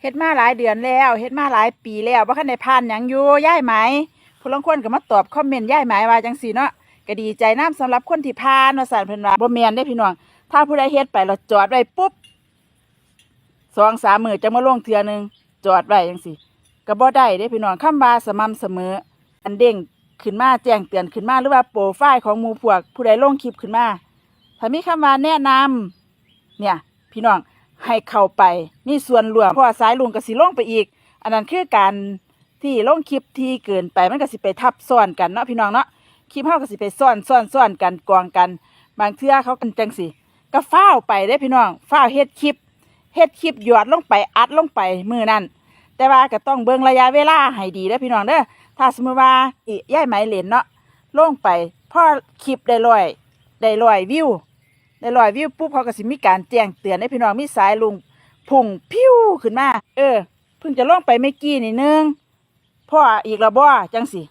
เฮ็ดมาหลายเดือนแล้วเฮ็ดมาหลายปีแล้วบ่คันได้ผ่านหยังอยู่ย้ายไหมผู้ลางคนก็มาตอบคอมเมนต์ย้ายไหมว่าจังซี่เนาะก็ดีใจนํสำหรับคนที่ผ่านว่าซั่นเพิ่นว่าบ่แม่นเด้พี่น้องถ้าผู้ใดเฮ็ดไปแล้วจอดไว้ปุ๊บสองสามมือจะมาลงเทื่อนึงจอดไว้จังซี่ก็บ่ได้เด้พี่น้องคำว่าสม่ำเสมอ อันเด้งขึ้นมาแจ้งเตือนขึ้นมาหรือว่าโปรไฟล์ของหมู่พวก ผู้ใดลงคลิปขึ้นมาถ้ามีคำว่าแนะนำเนี่ย พี่น้อง ให้เข้าไปมีส่วนร่วมเพราะว่าสายลุงก็สิลงไปอีก อันนั้นคือการที่ลงคลิปที่เกินไปมันก็สิไปทับซ้อนกันเนาะพี่น้องเนาะคลิปเฮาก็สิไปซ้อนซ้อนซ้อนกันกองกัน บางเทื่อเขากันจังสิก็ฟ้าวไปได้พี่น้องฟ้าวเฮ็ดคลิปเฮ็ดคลิปหยอดลงไปอัดลงไปมือนั้นแต่ว่าก็ต้องเบิ่งระยะเวลาให้ดีเด้อพี่น้องเด้อถ้าสมมติว่าอิย่ายไหมเหรนเนาะลงไปพอคลิปได้ร้อยได้ร้อยวิว ได้ร้อยวิวปุ๊บเขาก็สิมีการแจ้งเตือนให้พี่น้องมีสายลุงพุ่งพิ้วขึ้นมา เออเพิ่งจะล่องไปไม่กี่นี่นึงพ่ออีกและบ่จังสิ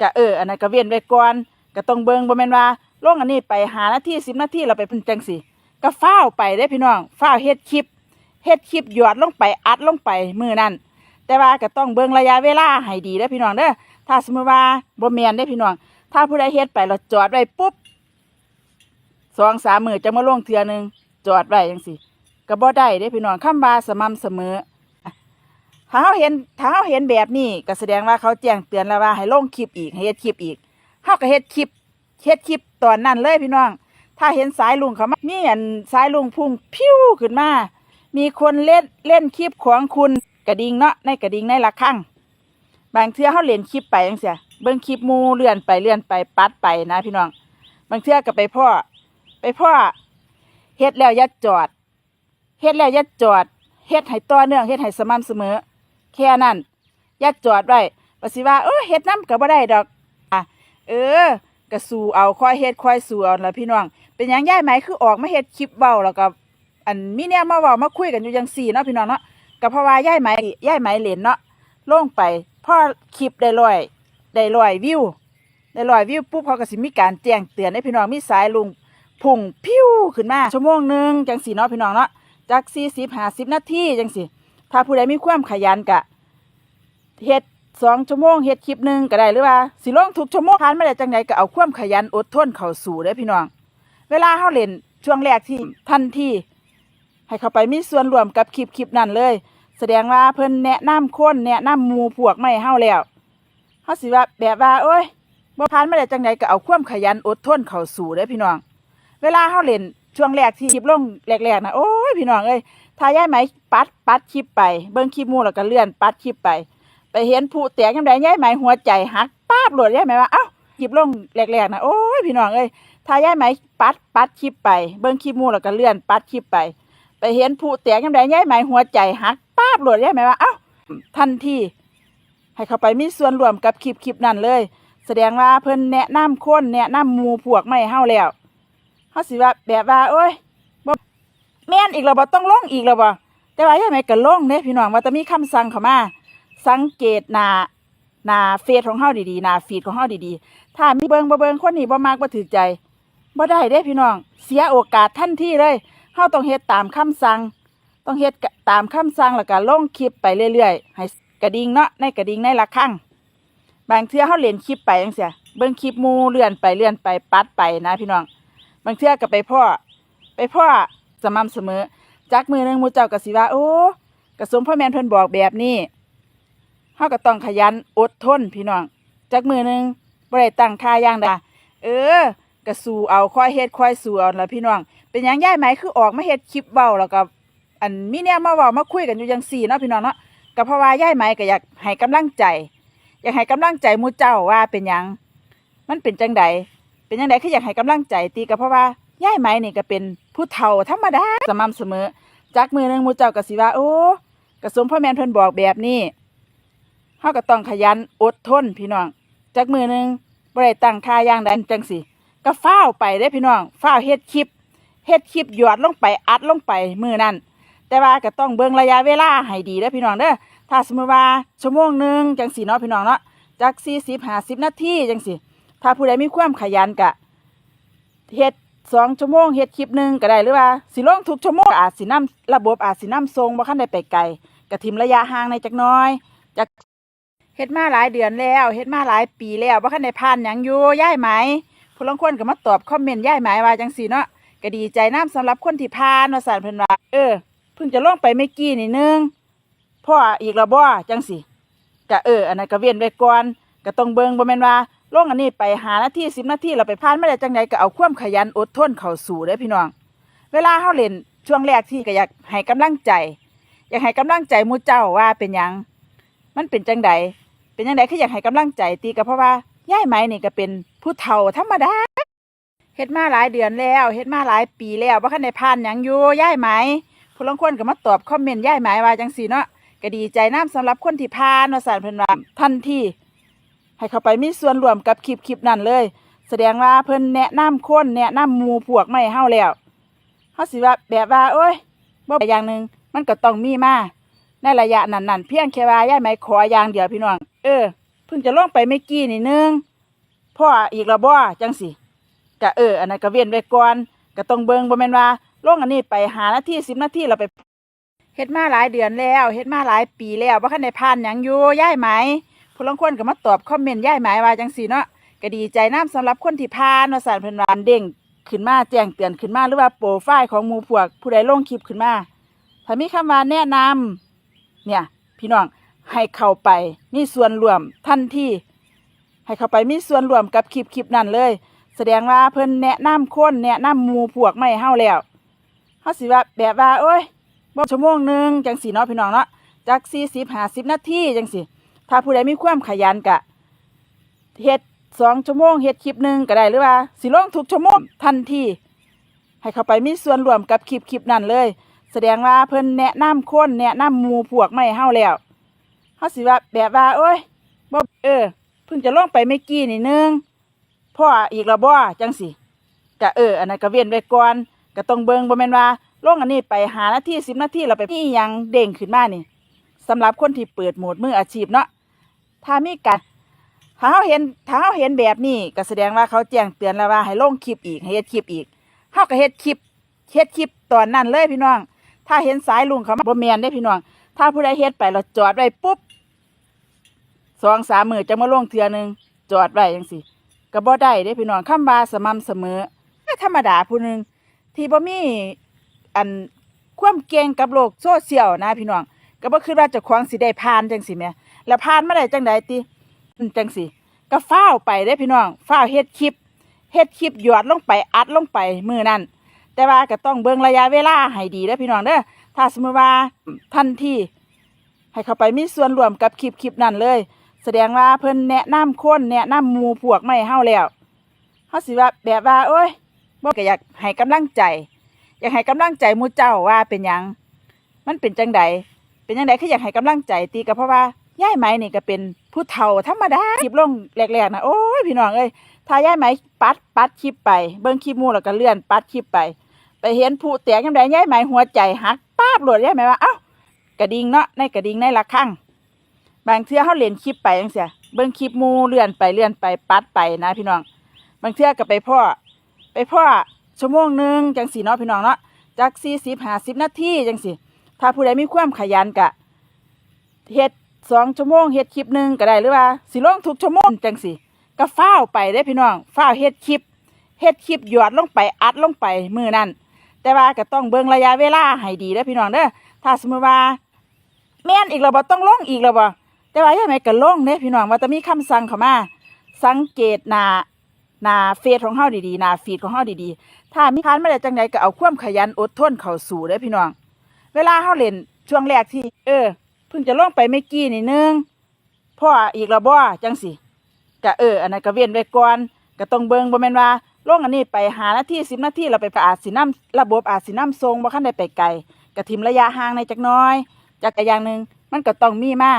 ก็เอออันนั้นก็เว้นไว้ก่อนก็ต้องเบิงบ่แม่นว่าล่องอันนี้ไปหานาทีสิบนาทีเราไปเป็นจังสิก็ฟ้าไปได้พี่น้องฟ้าเฮ็ดคลิปเฮ็ดคลิปหยอดลงไปอัดลงไปมือนั้นแต่ว่าก็ต้องเบิ่งระยะเวลาให้ดีได้พี่น้องเด้อถ้าสมมติว่าบ่แมนได้พี่น้อง ถ้าผู้ใดเฮ็ดไปแล้วจอดไว้ปุ๊บ สองสามมือจะมาลงเทือหนึงจอดไว้จังสิก็บ่ได้เด้พี่น้องคำว่าสม่ำเสมอถ้าเขาเห็นถ้าเขาเห็นแบบนี้ก็แสดงว่าเขาแจ้งเตือนแล้วว่าให้ลงคลิปอีกให้เฮ็ดคลิปอีกเขาก็เฮ็ดคลิปเฮ็ดคลิปตอนนั้นเลยพี่น้อง ถ้าเห็นสายลุงเขามามีอันสายลุงพุ่งพิ้วขึ้นมา มีคนเล่นเล่นคลิปของคุณกระดิ่งเนาะในกระดิ่งในละครั้งบางเทื่อเขาเล่นคลิปไปจังซี่เบิ่งคลิปมูเลื่อนไปเลื่อนไปปัดไปนะพี่น้อง บางเทื่อก็ไปพ่อ ไปพ่อเฮ็ดแล้วอย่าจอดเฮ็ดแล้วอย่าจอดเฮ็ดให้ต่อเนื่องเฮ็ดให้สม่ำเสมอ แค่นั้นอย่าจอดไว้ว่าสิว่าเออเฮ็ดน้ำก็บ่ได้ดอกอะเออก็สู้เอาค่อยเฮ็ดค่อยสูเอาล่ะพี่น้อง เป็นยังย่ายไหมคือออกมาเฮ็ดคลิปเว้าแล้วก็อันมีแนวมาเว้ามาคุยกันอยู่จังซี่เนาะพี่น้องเนาะก็เพราะว่าย่ายไหมย่ายไหมเล่นเนาะลงไปพอคลิปได้ร้อยได้ร้อยวิวได้ร้อยวิวปุ๊บเขาก็สิมีการแจ้งเตือนให้พี่น้องมีสายลุง พุ่งพิ้วขึ้นมาชั่วโมงหนึ่งจังสีเนาะพี่น้องเนาะจากสี่สิบห้าสิบนาทีจังสิถ้าผู้ใดมีความขยันกะเฮ็ดสองชั่วโมงเฮ็ดคลิปหนึ่งก็ได้หรือว่าสิลงทุกชั่วโมงผ่านมาได้จังไดก็เอาความขยันอดทนเข้าสู่เด้พี่น้อง เวลาเฮาเล่นช่วงแรกที่ทันทีให้เข้าไปมีส่วนร่วมกับคลิปคลิปนั้นเลย แสดงว่าเพิ่นแนะนำคนแนะนำหมู่พวกไม่เฮาแล้วเฮาสิว่าแบบว่าโอ้ยบ่ผ่านมาได้จังไดก็เอาความขยันอดทนเข้าสู่เด้พี่น้อง เวลาเขาเล่นช่วงแรกที่คลิปลงแรกๆนะโอ้ยพี่น้องเอ้ยถ้ายายไหมปัดปัดคลิปไปเบิ้งคลิปมูแล้วก็เลื่อนปัดคลิปไป ไปเห็นผู้แตกยังไงย้ายไหมหัวใจหักป้าบหลุดย้ายไหมว่าเอ้าคลิปลงแรกๆนะโอ้ยพี่น้องเอ้ยถ้ายายไหมปัดปัดคลิปไปเบิ้งคลิปมูแล้วก็เลื่อนปัดคลิปไป ไปเห็นผู้แตกยังไงย้ายไหมหัวใจหักป้าบหลุดย้ายไหมว่าเอ้าทันทีให้เขาไปมีส่วนร่วมกับคลิปคลิปนั้นเลย แสดงว่าเพิ่นแนะนำคนแนะนำหมู่พวกไม่เฮาแล้ว เขาสิว่าแบบว่าโอ้ยบ่แม่นอีกแล้วบ่ต้องลงอีกแล้วบ่แต่ว่ายังไงก็ลงเด้พี่น้องว่าจะมีคำสั่งเข้ามา สังเกตหน้าหน้าเฟซของเฮาดีๆหน้าฟีดของเฮาดีๆ ถ้ามีเบิงบ่เบิงคนนี้บ่มักบ่ถูกใจบ่ได้เด้พี่น้อง เสียโอกาสทันทีเลยเฮาต้องเฮ็ดตามคำสั่ง ต้องเฮ็ดตามคำสั่งแล้วก็ลงคลิปไปเรื่อยๆ ให้กระดิ่งเนาะในกระดิ่งในละครั้งบางเทื่อเฮาเล่นคลิปไปจังซี่เบิ่งคลิปมูเลื่อนไปเลื่อนไปปัดไปนะพี่น้อง บางเทื่อก็ไปพ่อ ไปพ่อสม่ำเสมอ จักมือหนึงมูเจ้าก็สิว่า โอ้กระสมพ่อแม่เพิ่นบอกแบบนี้เฮาก็ต้องขยันอดทนพี่น้อง จักมือหนึงบ่ได้ตั้งค่าอย่างใดเออกระสู่เอาค่อยเฮ็ดค่อยสู่เอาล่ะพี่น้อง เป็นยังย่ายไหมคือออกมาเฮ็ดคลิปเว้าแล้วก็อันมีแนวมาเว้ามาคุยกันอยู่จังซี่เนาะพี่น้องเนาะก็เพราะว่าย่ายไหมก็อยากให้กำลังใจ อยากให้กำลังใจมูเจ้าว่าเป็นหยังมันเป็นจังใด เป็นยังไงคืออยากให้กำลังใจตีก็เพราะว่าย่ายไหมนี่ก็เป็นผู้เฒ่าธรรมดาสม่ำเสมอจากมือหนึ่งมูเจ้าก็สิว่าโอ้กระสมพ่อแม่เพิ่นบอกแบบนี้เฮาก็ต้องขยันอดทนพี่น้องจากมือหนึ่งบ่ได้ตั้งค่าอย่างใดจังสิก็ฟ้าไปได้พี่น้องฟ้าเฮ็ดคลิปเฮ็ดคลิปหยอดลงไปอัดลงไปมือนั้นแต่ว่าก็ต้องเบิ่งระยะเวลาให้ดีเด้อพี่น้องเด้อถ้าสมมติว่าชั่วโมงหนึ่งจังสิเนาะพี่น้องเนาะจาก40 50นาทีจังสิ ถ้าผู้ใดมีความขยันกะเฮ็ดสองชั่วโมงเฮ็ดคลิปหนึ่งก็ได้หรือว่าสิลงทุกชั่วโมงอาจสินำระบบอาจสินำทรงบ่คันได้ไปไกลกะทิมระยะห่างในจักน้อยจักเฮ็ดมาหลายเดือนแล้วเฮ็ดมาหลายปีแล้วบ่คันได้ผ่านหยังอยู่ย้ายไหมผู้ลางคนก็มาตอบคอมเมนต์ย้ายไหมว่าจังซี่เนาะก็ดีใจนํสำหรับคนที่ผ่านว่าซั่นเพิ่นว่าเออเพิ่งจะลงไปไม่กี่นี่นึงพ่ออีกแล้วบ่จังซี่ก็เอออันนั้นก็เว้นไว้ก่อนก็ต้องเบิ่งบ่แม่นว่า ลงอันนี้ไปหานาที10นาทีแล้วไปผ่านไมาได้จังไดก็เอาความขยันอดทนเข้าสู่เด้อพี่น้อง เวลาเฮาเล่นช่วงแรกที่ก็อยากให้กำลังใจ อยากให้กำลังใจมูเจ้าว่าเป็นหยัง มันเป็นจังใดเป็นจังใดคืออยากให้กำลังใจตีก็เพราะว่าย่ายไหมนี่ก็เป็นผู้เฒ่าธรรมดาเฮ็ดมาหลายเดือนแล้วเฮ็ดมาหลายปีแล้วบ่คันได้ผ่านหยังอยู่ย่ายไหมผู้ลางคนก็มาตอบคอมเมนต์ย่ายไหมว่าจังซี่เนาะก็ดีใจนํสำหรับคนที่ผ่านว่านเพิ่นว่าทันที ให้เข้าไปมีส่วนร่วมกับคลิปคลิปนั้นเลย แสดงว่าเพิ่นแนะนำคนแนะนำหมู่พวกไม่เฮาแล้วเขาสิว่าแบบว่าโอ้ยบ่อย่างหนึ่งมันก็ต้องมีมาในระยะนั้นๆเพียงแค่ว่าย่ายไหมขออย่างเดียวพี่น้อง เออเพิ่งจะลงไปไม่กี่นี่นึงพ่ออีกแล้วบ่จังสิก็เอออันนั้นก็เว้นไว้ก่อนก็ต้องเบิ่งบ่แม่นว่าลงอันนี้ไปหานาที10นาทีเราไปเฮ็ดมาหลายเดือนแล้วเฮ็ดมาหลายปีแล้วบ่คันได้ผ่านหยังอยู่ย่ายไหม ผู้ลางคนก็มาตอบคอมเมนต์ย่ายหมายว่าจังซี่เนาะก็ดีใจนํสำหรับคนที่ผ่านว่าซั่นเพิ่นว่าเด้งขึ้นมาแจ้งเตือนขึ้นมาหรือว่าโปรไฟล์ของหมู่พวก ผู้ใดลงคลิปขึ้นมาถ้ามีคำว่าแนะนำเนี่ย พี่น้องให้เข้าไปมีส่วนร่วมทันทีให้เข้าไปมีส่วนร่วมกับคลิปคลิปนั้นเลย แสดงว่าเพิ่นแนะนำคนแนะนำหมู่พวกไม่เฮาแล้วเฮาสิว่าแบบว่าโอ้ยบ่ชั่วโมงหนึงจังสีเนาะพี่น้องเนาะจัก40 50นาทีจังสี่ ถ้าผู้ใดมีความขยันกะเฮ็ดสองชั่วโมงเฮ็ดคลิปหนึ่งก็ได้หรือว่าสิลงทุกชั่วโมงทันทีให้เข้าไปมีส่วนร่วมกับคลิปคลิปนั้นเลย แสดงว่าเพิ่นแนะนำคนแนะนำหมู่พวกไม่เฮาแล้วเฮาสิว่าแบบว่าโอ้ยบ่เออเพิ่งจะลงไปไม่กี่นี่นึงพ่ออีกแล้วบ่จังสิก็เอออันนั้นก็เว้นไว้ก่อนก็ต้องเบิ่งบ่แม่นว่าลงอันนี้ไปหานาที10นาทีแล้วไปมีหยังเด้งขึ้นมานี่ สำหรับคนที่เปิดโหมดมืออาชีพเนาะถ้ามีการถ้าเขาเห็นถ้าเขาเห็นแบบนี้ก็แสดงว่าเขาแจ้งเตือนแล้วว่าให้ลงคลิปอีกให้เฮ็ดคลิปอีกเขาก็เฮ็ดคลิปเฮ็ดคลิปตอนนั้นเลยพี่น้อง ถ้าเห็นสายลุงเขามาบ่แม่นได้พี่น้อง ถ้าผู้ใดเฮ็ดไปแล้วจอดไว้ปุ๊บสองสามมือจะมาลงเทื่อนึงจอดไว้จังซี่ก็บ่ได้เด้พี่น้องคำว่าสม่ำเสมอธรรมดาผู้หนึงที่บ่มีอันความเก่งกับโลกโซเชียลนะพี่น้อง ก็บ่คิดว่าเจ้าของสิได้ผ่านจังซี่แหมแล้วผ่านมาได้จังใดติจังสิก็ฟ้าวไปได้พี่น้องฟ้าวเฮ็ดคลิปเฮ็ดคลิปหยอดลงไปอัดลงไปมือนั่นแต่ว่าก็ต้องเบิ่งระยะเวลาให้ดีเด้อพี่น้องเด้อถ้าสมมติว่าทันที่ ให้เขาไปมีส่วนร่วมกับคลิปคลิปนั้นเลย แสดงว่าเพิ่นแนะนำคนแนะนำหมู่พวกไม่เฮาแล้วเฮาสิว่าแบบว่าโอ้ยบ่ก็อยากให้กำลังใจ อยากให้กำลังใจหมู่เจ้าว่าเป็นหยัง มันเป็นจังใด เป็นจังใดคืออยากให้กำลังใจตีก็เพราะว่าย่ายไหมนี่ก็เป็นผู้เฒ่าธรรมดาคลิปลงแรกๆนะโอ้ยพี่น้องเอ้ยถ้าย่ายไหมปัดปัดคลิปไปเบิ่งคลิปมูแล้วก็เลื่อนปัดคลิปไป ไปเห็นผู้แตกยังไดย่ายไหมหัวใจหักป้าบหลดย่ายไหมว่าเอ้ากระดิ่งเนาะในกระดิ่งในละครั้งบางเทื่อเฮาเล่นคลิปไปจังซี่เบิ่งคลิปมูเลื่อนไปเลื่อนไปปัดไปนะ พี่น้อง บางเทื่อก็ไปพ่อ ไปพ่อชั่วโมงหนึ่งจังสี่เนาะพี่น้องเนาะจัก40 50นาทีจังสี่ ถ้าผู้ใดมีความขยันกะเฮ็ดสองชั่วโมงเฮ็ดคลิปหนึ่งก็ได้หรือว่าสิลงทุกชั่วโมงจังสิก็ฟ้าวไปได้พี่น้องฟ้าวเฮ็ดคลิปเฮ็ดคลิปหยอดลงไปอัดลงไปมือนั่นแต่ว่าก็ต้องเบิ่งระยะเวลาให้ดีเด้อพี่น้องเด้อถ้าสมมติว่าแม่นอีกแล้วบ่ต้องลงอีกแล้วบ่แต่ว่ายังไงก็ลงเด้พี่น้องว่าจะมีคำสั่งเข้ามา สังเกตหน้าหน้าเฟซของเฮาดีๆหน้าฟีดของเฮาดีๆ ถ้ามีผ่านมาได้จังไดก็เอาความขยันอดทนเข้าสู่เด้อพี่น้อง เวลาเฮาเล่นช่วงแรกที่ เออเพิ่งจะลงไปไม่กี่นี่นึงพ่ออีกแล้วบ่จังสิก็เอออันนั้นก็เว้นไว้ก่อนก็ต้องเบิ่งบ่แม่นว่าลงอันนี้ไปหานาที10นาทีเราไปอาจสินํระบบอาจสินํทรงบ่คันได้ไปไกลก็ทิมระยะห่างในจักน้อยจักกะยางหนึงมันก็ต้องมีมา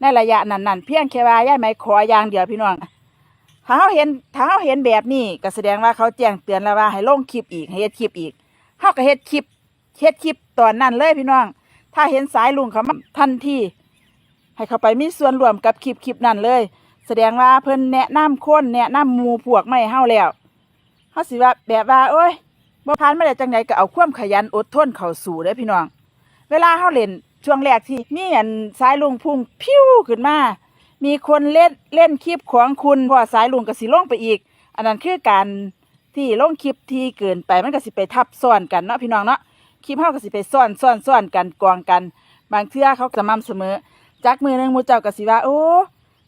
ในระยะนั้นๆเพียงแค่ว่าย่ายไหมขออย่างเดียวพี่น้องถ้าเฮาเห็นถ้าเฮาเห็นแบบนี้ก็แสดงว่าเขาแจ้งเตือนแล้วว่าให้ลงคลิปอีกให้เฮ็ดคลิปอีกเฮาก็เฮ็ดคลิป เฮ็ดคลิปตอนนั้นเลยพี่น้อง ถ้าเห็นสายลุงเขามาทันทีให้เขาไปมีส่วนร่วมกับคลิปคลิปนั้นเลย แสดงว่าเพิ่นแนะนำคนแนะนำหมูพวกไม่เฮาแล้วเฮาสิว่าแบบว่าโอ้ยบ่ผ่านมาได้จังไดก็เอาความขยันอดทนเข้าสู่เด้อพี่น้อง เวลาเฮาเล่นช่วงแรกที่มีอันสายลุงพุ่งพิ้วขึ้นมา มีคนเล่นเล่นคลิปของคุณเพราะสายลุงก็สิลงไปอีก อันนั้นคือการที่ลงคลิปที่เกินไปมันก็สิไปทับซ้อนกันเนาะพี่น้องเนาะ คลิปเฮาก็สิไปซ้อนซ้อนซ้อนกันกองกัน บางเทื่อเขาสม่ำเสมอ จักมือหนึงหมูเจ้าก็สิว่าโอ้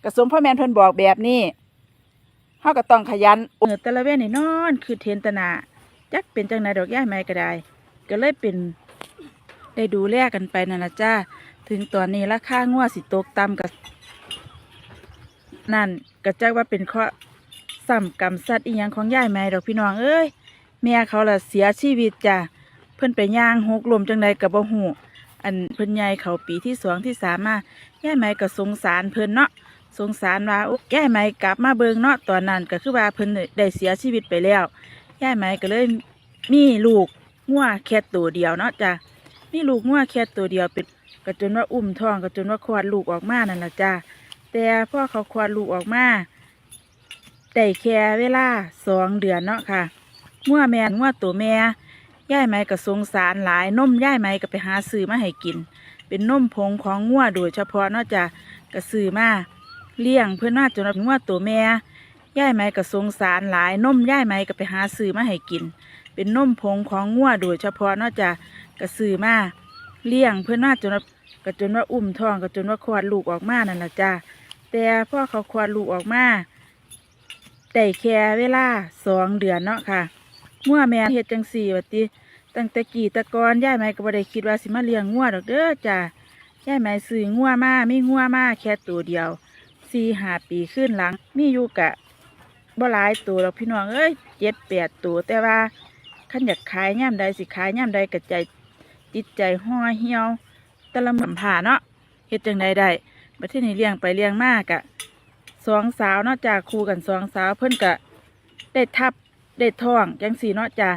กระสมพ่อแม่นเพิ่นบอกแบบนี้เฮาก็ต้องขยันเออแต่ละเว้นนี่นอนคือเทนตนาจักเป็นจังไดดอกย่ายไม้ก็ได้ ก็เลยเป็นได้ดูแลกันไปนั่นล่ะจ้าถึงตอนนี้ราคางัวสิตกต่ำกับนั่นก็จักว่าเป็นข้อซ้ำกรรมสัตว์อีหยังของย่ายไม้ดอกพี่น้องเอ้ยแม่เขาล่ะเสียชีวิตจ้า เพิ่นไปย่างหกลมจังใดก็บ่ฮู้อันเพิ่นใหญ่เขาปีที่สองที่สามมาย่ายไหมก็สงสารเพิ่นเนาะสงสารว่าอุ๊ยย่ายไหมกลับมาเบิงเนาะตอนนั้นก็คือว่าเพิ่นได้เสียชีวิตไปแล้วย่ายไหมก็เลยมีลูกงัวแค่ตัวเดียวเนาะจ้ะมีลูกงัวแค่ตัวเดียวเป็นก็จนว่าอุ้มท้องก็จนว่าคลอดลูกออกมานั่นแหละจ้ะแต่พ่อเขาคลอดลูกออกมาได้แค่เวลาสองเดือนเนาะค่ะงัวแม่งัวตัวแม่ ย่ายไหมก็สงสารหลายนมย่ายไหมก็ไปหาซื้อมาให้กิน เป็นนมผงของงัวโดยเฉพาะนอกจากก็ซื้อมาเลี้ยงเพื่อนมาจนงัวตัวแม่ย่ายไหมก็สงสารหลายนมย่ายไหมก็ไปหาซื้อมาให้กิน เป็นนมผงของงัวโดยเฉพาะนอกจากก็ซื้อมาเลี้ยงเพื่อนมาจนว่าก็จนว่าอุ้มท้องก็จนว่าคลอดลูกออกมานั่นแหละจ้าแต่พ่อเขาคลอดลูกออกมาได้แค่เวลาสองเดือนเนาะค่ะ งัวแม่เฮ็ดจังสี่วัติตั้งแต่กี่ตะกอนย่ายไหมก็บ่ได้คิดว่าสิมาเลี้ยงงัวดอกเด้อจ้าย่ายไหมซื้องัวมามีงัวมาแค่ตัวเดียวสี่ห้าปีขึ้นหลัง มีอยู่กะบ่หลายตัวหรอกพี่น้องเอ้ยเจ็ดแปดตัวแต่ว่าขันอยากขายย่ำใดสิขายย่ำใดกระใจจิตใจห่อเหี่ยวต่ละสัมผ่าเนาะเฮ็ดจังใดได้บัดที่นี่เลี้ยงไปเลี้ยงมากะสองสาวเนาะจ้าคู่กันสองสาวเพิ่นกะได้ทับ ได้ท่องจังสีเนาะจ้า